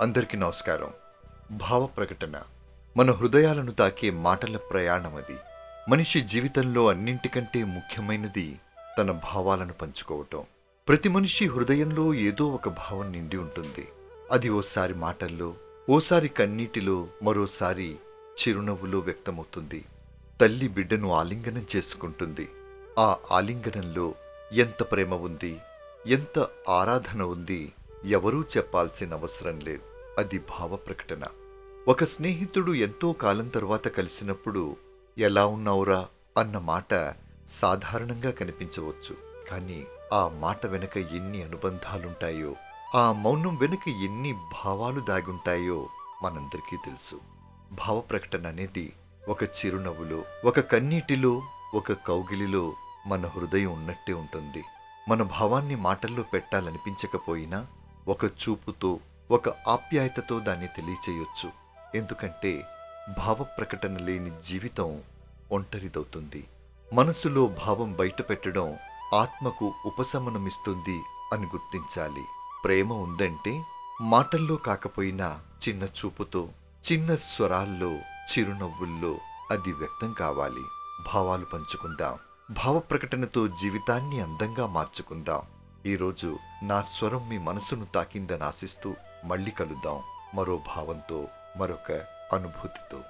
అందరికీ నమస్కారం. భావ ప్రకటన. మన హృదయాలను తాకే మాటల ప్రయాణం అది. మనిషి జీవితంలో అన్నింటికంటే ముఖ్యమైనది తన భావాలను పంచుకోవటం. ప్రతి మనిషి హృదయంలో ఏదో ఒక భావం నిండి ఉంటుంది. అది ఓసారి మాటల్లో ఓసారి కన్నీటిలో మరోసారి చిరునవ్వులో వ్యక్తమవుతుంది. తల్లి బిడ్డను ఆలింగనం చేసుకుంటుంది. ఆ ఆలింగనంలో ఎంత ప్రేమ ఉంది ఎంత ఆరాధన ఉంది ఎవరూ చెప్పాల్సిన అవసరం లేదు. అది భావ ప్రకటన. ఒక స్నేహితుడు ఎంతో కాలం తరువాత కలిసినప్పుడు ఎలా ఉన్నావురా అన్న మాట సాధారణంగా కనిపించవచ్చు. కానీ ఆ మాట వెనుక ఎన్ని అనుబంధాలుంటాయో ఆ మౌనం వెనుక ఎన్ని భావాలు దాగుంటాయో మనందరికీ తెలుసు. భావ ప్రకటన అనేది ఒక చిరునవ్వులో ఒక కన్నీటిలో ఒక కౌగిలిలో మన హృదయం ఉన్నట్టే ఉంటుంది. మన భావాన్ని మాటల్లో పెట్టాలనిపించకపోయినా ఒక చూపుతో ఒక ఆప్యాయతతో దాన్ని తెలియచేయొచ్చు. ఎందుకంటే భావ ప్రకటన లేని జీవితం ఒంటరిదవుతుంది. మనసులో భావం బయటపెట్టడం ఆత్మకు ఉపశమనమిస్తుంది అని గుర్తించాలి. ప్రేమ ఉందంటే మాటల్లో కాకపోయినా చిన్న చూపుతో చిన్న స్వరాల్లో చిరునవ్వుల్లో అది వ్యక్తం కావాలి. భావాలు పంచుకుందాం. భావ ప్రకటనతో జీవితాన్ని అందంగా మార్చుకుందాం. ఈరోజు నా స్వరం మీ మనసును తాకిందని ఆశిస్తూ మళ్ళీ కలుద్దాం. మరో భావంతో మరొక అనుభూతితో.